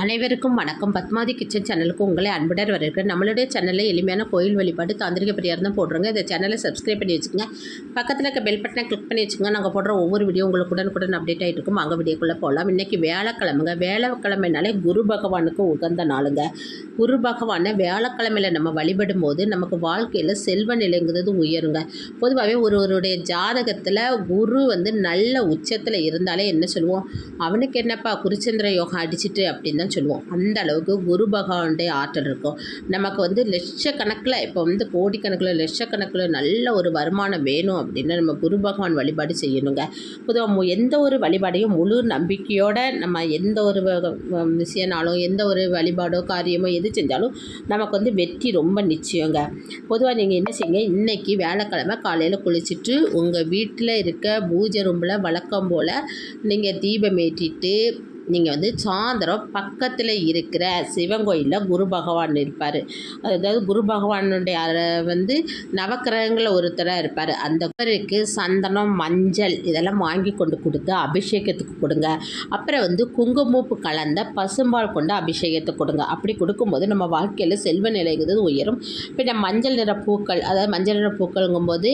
அனைவருக்கும் வணக்கம். பத்மாதி கிச்சன் சேனலுக்கு உங்களை அன்புடன் வரவேற்கிறேன். நம்மளுடைய சேனலில் எளிமையான கோயில் வழிபாடு தாந்திரிக பரிகாரம் தான் போடுறோங்க இந்த சேனலை சப்ஸ்கிரைப் பண்ணி வச்சுக்கோங்க. பக்கத்தில் இருக்க பெல் பட்டனை கிளிக் பண்ணி வச்சுக்கோங்க. நாங்கள் போடுற ஒவ்வொரு வீடியோ உங்களுக்கு உடனுக்குடன் அப்டேட் ஆகிட்டு இருக்கும். அங்கே வீடியோக்குள்ளே போகலாம் இன்றைக்கி வேலைக்கிழமைங்க வேலைக்கிழமைனாலே குரு பகவானுக்கு உகந்த நாளுங்க. குரு பகவானை வேலைக்கிழமையில் நம்ம வழிபடும் போது நமக்கு வாழ்க்கையில் செல்வ நிலைங்கிறது உயருங்க. பொதுவாகவே ஒருவருடைய ஜாதகத்தில் குரு வந்து நல்ல உச்சத்தில் இருந்தாலே என்ன சொல்லுவோம்? அவனுக்கு என்னப்பா குருச்சந்திர யோகம் அடிச்சிட்டு அப்படின்னு பகவான்னு சொல்லுவோம். அந்த அளவுக்கு குரு பகவானுடைய ஆற்றல் இருக்கும். நமக்கு வந்து லட்சக்கணக்கில் இப்போ வந்து கோடிக்கணக்கில் லட்சக்கணக்கில் நல்ல ஒரு வருமானம் வேணும் அப்படின்னா நம்ம குரு பகவான் வழிபாடு செய்யணுங்க. பொதுவாக எந்த ஒரு வழிபாடையும் முழு நம்பிக்கையோடு நம்ம எந்த ஒரு வ- விஷயனாலும் எந்த ஒரு வழிபாடோ காரியமோ எது செஞ்சாலும் நமக்கு வந்து வெற்றி ரொம்ப நிச்சயங்க. பொதுவாக நீங்கள் என்ன செய்யுங்க இன்னைக்கு வேலைக்கிழமை காலையில் குளிச்சுட்டு உங்கள் வீட்டில் இருக்க பூஜை ரூமில் வழக்கம் போல் நீங்கள் தீபம் ஏற்றிட்டு நீங்கள் வந்து சாயந்தரம் பக்கத்தில் இருக்கிற சிவன் கோயிலில் குரு பகவான் இருப்பார். அதாவது குரு பகவானுடைய வந்து நவக்கிரகங்களில் ஒருத்தராக இருப்பார். அந்த பேருக்கு சந்தனம் மஞ்சள் இதெல்லாம் வாங்கி கொண்டு கொடுத்து அபிஷேகத்துக்கு கொடுங்க. அப்புறம் வந்து குங்குமப்பு கலந்த பசும்பால் கொண்டு அபிஷேகத்துக்கு கொடுங்க. அப்படி கொடுக்கும்போது நம்ம வாழ்க்கையில் செல்வ நிலைங்கிறது உயரும். பின்ன மஞ்சள் நிற பூக்கள் அதாவது மஞ்சள் நிற பூக்கள்ங்கும்போது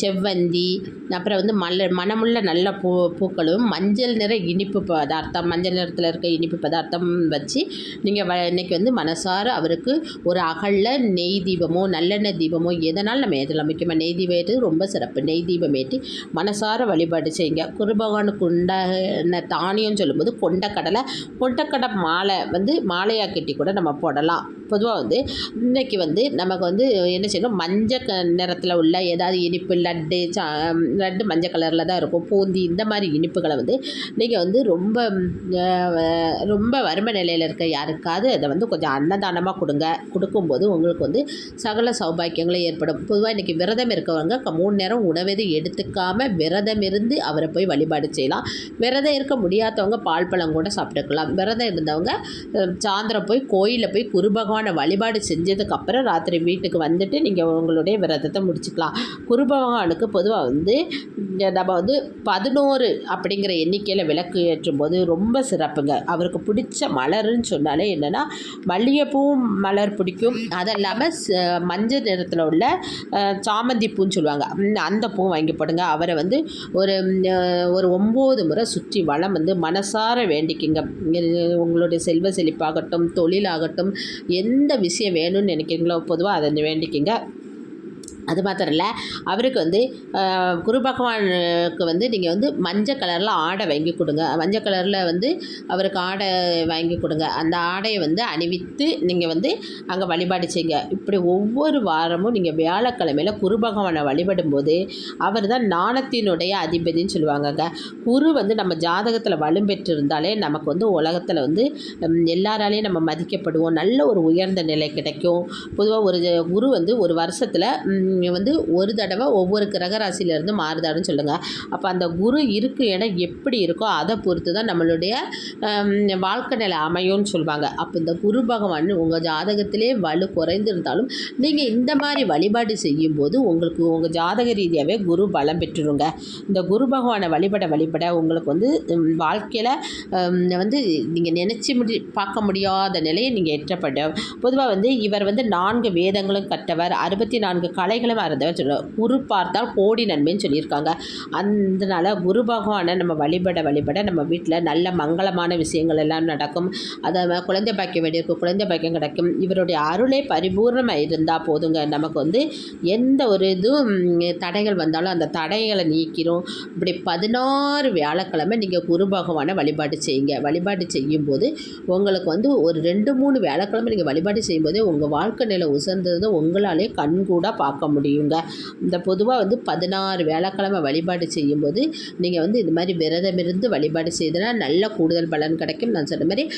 செவ்வந்தி அப்புறம் வந்து மல்ல மணமுள்ள நல்ல பூ பூக்களும் மஞ்சள் நிற இனிப்பு பதார்த்தம் மஞ்சள் நிறத்தில் இருக்க இனிப்பு பதார்த்தம் வச்சு நீங்கள் வ இன்னைக்கு வந்து மனசார அவருக்கு ஒரு அகல்ல நெய் தீபமோ நல்லெண்ணெய் தீபமோ எதனால் நம்ம ஏற்றலாம்? முக்கியமாக நெய் தீபம் ஏற்றது ரொம்ப சிறப்பு. நெய் தீபம் ஏற்றி மனசார வழிபாடு செய்யுங்க. குருபகவானுக்கு உண்டான தானியம் சொல்லும்போது கொண்டக்கடலை கொண்டக்கடை மாலை வந்து மாலையாக கட்டி கூட நம்ம போடலாம். பொதுவாக வந்து இன்னைக்கு வந்து நமக்கு வந்து என்ன செய்யணும்? மஞ்சள் க நிறத்தில் உள்ள ஏதாவது இனிப்பு லட்டு சா லட்டு மஞ்சள் கலரில் தான் இருக்கும். பூந்தி இந்த மாதிரி இனிப்புகளை வந்து நீங்கள் வந்து ரொம்ப ரொம்ப வறுமை நிலையில் இருக்க யாருக்காவது அதை வந்து கொஞ்சம் அன்னதானமாக கொடுங்க. கொடுக்கும்போது உங்களுக்கு வந்து சகல சௌபாக்கியங்களும் ஏற்படும். பொதுவாக இன்றைக்கி விரதம் இருக்கவங்க மூணு நேரம் உணவு எடுத்துக்காமல் விரதம் இருந்து அவரை போய் வழிபாடு செய்யலாம். விரதம் இருக்க முடியாதவங்க பால் பழம் கூட சாப்பிட்டுக்கலாம். விரதம் இருந்தவங்க சாயந்தரம் போய் கோயிலில் போய் குரு பகவானை வழிபாடு செஞ்சதுக்கப்புறம் ராத்திரி வீட்டுக்கு வந்துட்டு நீங்கள் உங்களுடைய விரதத்தை முடிச்சுக்கலாம். குரு பகவானுக்கு பொதுவாக வந்து நம்ம வந்து பதினோரு அப்படிங்கிற எண்ணிக்கையில் விளக்கு ஏற்றும் போது ரொம்ப ரொம்ப சிறப்புங்க. அவருக்கு பிடிச்ச மலர்னு சொன்னாலே என்னென்னா மல்லிகைப்பூவும் மலர் பிடிக்கும். அது இல்லாமல் மஞ்சள் நிறத்தில் உள்ள சாமந்தி பூன்னு சொல்லுவாங்க. அந்த பூ வாங்கி போடுங்க. அவரை வந்து ஒரு ஒரு ஒம்பது முறை சுற்றி வளம் வந்து மனசார வேண்டிக்கிங்க. உங்களுடைய செல்வ செழிப்பாகட்டும் தொழிலாகட்டும் எந்த விஷயம் வேணும்னு நினைக்கிறீங்களோ பொதுவாக அதை வேண்டிக்கிங்க. அது மாத்திரம் இல்லை அவருக்கு வந்து குரு பகவானுக்கு வந்து நீங்கள் வந்து மஞ்சள் கலரில் ஆடை வாங்கி கொடுங்க. மஞ்சள் கலரில் வந்து அவருக்கு ஆடை வாங்கி கொடுங்க. அந்த ஆடையை வந்து அணிவித்து நீங்கள் வந்து அங்கே வழிபாடு செய்யுங்க. இப்படி ஒவ்வொரு வாரமும் நீங்கள் வியாழக்கிழமையில் குரு பகவானை வழிபடும் போது அவர் தான் நாணத்தினுடைய அதிபதின்னு சொல்லுவாங்கங்க. குரு வந்து நம்ம ஜாதகத்தில் வலும் பெற்றிருந்தாலே நமக்கு வந்து உலகத்தில் வந்து எல்லாராலையும் நம்ம மதிக்கப்படுவோம். நல்ல ஒரு உயர்ந்த நிலை கிடைக்கும். பொதுவாக ஒரு குரு வந்து ஒரு வருஷத்தில் வந்து ஒரு தடவை ஒவ்வொரு கிரக ராசியிலேருந்து மாறுதாருன்னு சொல்லுங்கள் அப்போ அந்த குரு இருக்கு இடம் எப்படி இருக்கோ அதை பொறுத்து தான் நம்மளுடைய வாழ்க்கை நிலை அமையும்னு சொல்லுவாங்க அப்போ இந்த குரு பகவான் உங்கள் ஜாதகத்திலே வலு குறைந்திருந்தாலும் நீங்கள் இந்த மாதிரி வழிபாடு செய்யும்போது உங்களுக்கு உங்கள் ஜாதக ரீதியாகவே குரு பலம் பெற்றுருங்க இந்த குரு பகவானை வழிபட வழிபட உங்களுக்கு வந்து வாழ்க்கையில் வந்து நீங்கள் நினச்சி முடி பார்க்க முடியாத நிலையை நீங்கள் எட்டப்பட்ட பொதுவாக வந்து இவர் வந்து நான்கு வேதங்களும் கற்றவர் அறுபத்தி நான்கு கலை கலைகளும் மறந்தவன் சொல்லுவோம் குரு பார்த்தால் கோடி நன்மைன்னு சொல்லியிருக்காங்க. அதனால குரு பகவானை நம்ம வழிபட வழிபட நம்ம வீட்டில் நல்ல மங்களமான விஷயங்கள் எல்லாம் நடக்கும். அதை குழந்தை பாக்கியம் வேண்டியிருக்கும் குழந்தை பாக்கியம் கிடைக்கும். இவருடைய அருளே பரிபூர்ணமாக இருந்தால் போதுங்க. நமக்கு வந்து எந்த ஒரு இதுவும் தடைகள் வந்தாலும் அந்த தடைகளை நீக்கிறோம் இப்படி பதினாறு வியாழக்கிழமை நீங்கள் குரு பகவானை வழிபாடு செய்யுங்க. வழிபாடு செய்யும்போது உங்களுக்கு வந்து ஒரு ரெண்டு மூணு வியாழக்கிழமை நீங்கள் வழிபாடு செய்யும்போதே உங்கள் வாழ்க்கை நிலை உசர்ந்தது உங்களாலே கண்கூட பார்க்க முடியுங்க. இந்த பொதுவாக வந்து பதினாறு வியாழக்கிழமை வழிபாடு செய்யும்போது நீங்கள் வந்து இது மாதிரி விரதம் இருந்து வழிபாடு செய்தனா நல்ல கூடுதல் பலன் கிடைக்கும். நான் சொன்ன மாதிரி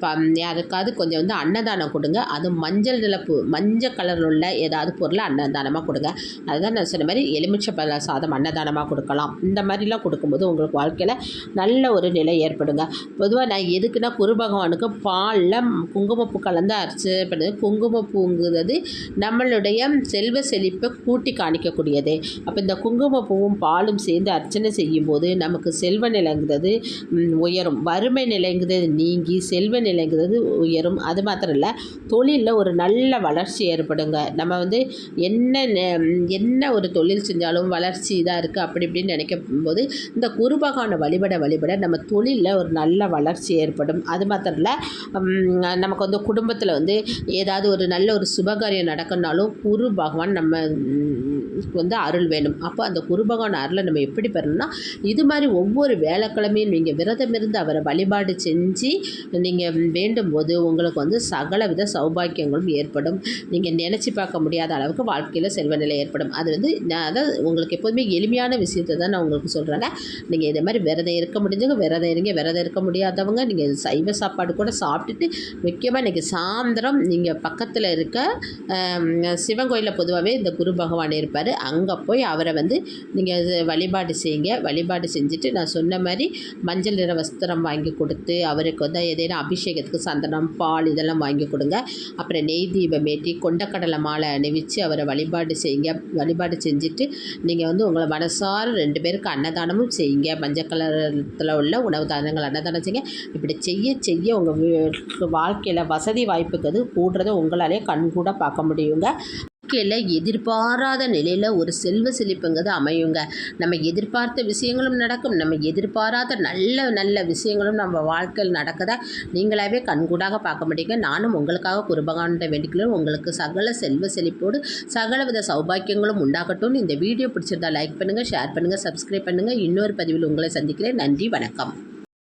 ப- யாருக்காவது கொஞ்சம் வந்து அன்னதானம் கொடுங்க. அது மஞ்சள் நிலப்பு மஞ்சள் கலரில் உள்ள ஏதாவது பொருளை அன்னதானமாக கொடுங்க. அதுதான் நான் சொன்ன மாதிரி எலுமிச்சை பல சாதம் அன்னதானமாக கொடுக்கலாம். இந்த மாதிரிலாம் கொடுக்கும்போது உங்களுக்கு வாழ்க்கையில் நல்ல ஒரு நிலை ஏற்படுங்க. பொதுவாக நான் எதுக்குன்னா குரு பகவானுக்கு பாலில் குங்குமப்பூ கலந்து அரைச்சி பண்ணுது குங்குமப்பூங்கிறது நம்மளுடைய செல்வ செல்வ செழிப்பை கூட்டி காணிக்கக்கூடியது. அப்போ இந்த குங்குமப்பூவும் பாலும் சேர்ந்து அர்ச்சனை செய்யும்போது நமக்கு செல்வ நிலைங்கிறது உயரும். வறுமை நிலைங்கிறது நீங்கி செல்வ நிலைங்கிறது உயரும். அது மாத்திரம் இல்லை தொழிலில் ஒரு நல்ல வளர்ச்சி ஏற்படுங்க. நம்ம வந்து என்ன நெ- என்ன ஒரு தொழில் செஞ்சாலும் வளர்ச்சி இதாக இருக்குது அப்படி இப்படின்னு நினைக்கும் போது இந்த குரு பகவானை வழிபட வழிபட நம்ம தொழிலில் ஒரு நல்ல வளர்ச்சி ஏற்படும். அது மாத்திரம் இல்லை நமக்கு வந்து குடும்பத்தில் வந்து ஏதாவது ஒரு நல்ல ஒரு சுபகாரியம் நடக்கணும்னாலும் குரு பகவான் நம்ம வந்து அருள் வேணும். அப்போ அந்த குரு பகவான் அருளை நம்ம எப்படி பெறணும்னா இது மாதிரி ஒவ்வொரு வேலைக்கிழமையும் நீங்கள் விரதம் இருந்து அவரை வழிபாடு செஞ்சு நீங்கள் வேண்டும் போது உங்களுக்கு வந்து சகல வித சௌபாக்கியங்களும் ஏற்படும். நீங்கள் நினச்சி பார்க்க முடியாத அளவுக்கு வாழ்க்கையில் செல்வ நிலை ஏற்படும். அது வந்து நான் அதாவது உங்களுக்கு எப்போதுமே எளிமையான விஷயத்தை தான் நான் உங்களுக்கு சொல்கிறேங்க நீங்கள் இதே மாதிரி விரதம் இருக்க முடிஞ்சவங்க விரதம் இருங்க விரதம் இருக்க முடியாதவங்க நீங்கள் சைவ சாப்பாடு கூட சாப்பிட்டுட்டு முக்கியமாக இன்றைக்கி சாயந்தரம் நீங்கள் பக்கத்தில் இருக்க சிவன் கோயிலில் பொதுவாக பொதுவாகவே இந்த குரு பகவான் இருப்பார். அங்கே போய் அவரை வந்து நீங்கள் வழிபாடு செய்யுங்க. வழிபாடு செஞ்சுட்டு நான் சொன்ன மாதிரி மஞ்சள் நிற வஸ்திரம் வாங்கி கொடுத்து அவருக்கு வந்து ஏதேனும் அபிஷேகத்துக்கு சந்தனம் பால் இதெல்லாம் வாங்கி கொடுங்க. அப்புறம் நெய் தீபம் ஏற்றி கொண்டக்கடலை மாலை அணிவிச்சு அவரை வழிபாடு செய்யுங்க. வழிபாடு செஞ்சுட்டு நீங்கள் வந்து உங்களை மனசார ரெண்டு பேருக்கு அன்னதானமும் செய்யுங்க. மஞ்சள் கலரத்தில் உள்ள உணவு தானங்கள் அன்னதானம் செய்யுங்க. இப்படி செய்ய செய்ய உங்கள் வாழ்க்கையில் வசதி வாய்ப்புக்கு அது கூடுறதை உங்களாலே கண்கூட பார்க்க முடியுங்க. வாழ்க்கையில் எதிர்பாராத நிலையில் ஒரு செல்வ செழிப்புங்கிறது அமையுங்க. நம்ம எதிர்பார்த்த விஷயங்களும் நடக்கும். நம்ம எதிர்பாராத நல்ல நல்ல விஷயங்களும் நம்ம வாழ்க்கையில் நடக்கத நீங்களாவே கண்கூடாக பார்க்க முடியுங்க நானும் உங்களுக்காக குருபகான்ட வேண்டிக்கிறேன். உங்களுக்கு சகல செல்வ செழிப்போடு சகல வித சௌபாக்கியங்களும் உண்டாகட்டும். இந்த வீடியோ பிடிச்சிருந்தா லைக் பண்ணுங்கள் ஷேர் பண்ணுங்கள் சப்ஸ்கிரைப் பண்ணுங்கள் இன்னொரு பதிவில் உங்களை சந்திக்கிறேன். நன்றி வணக்கம்.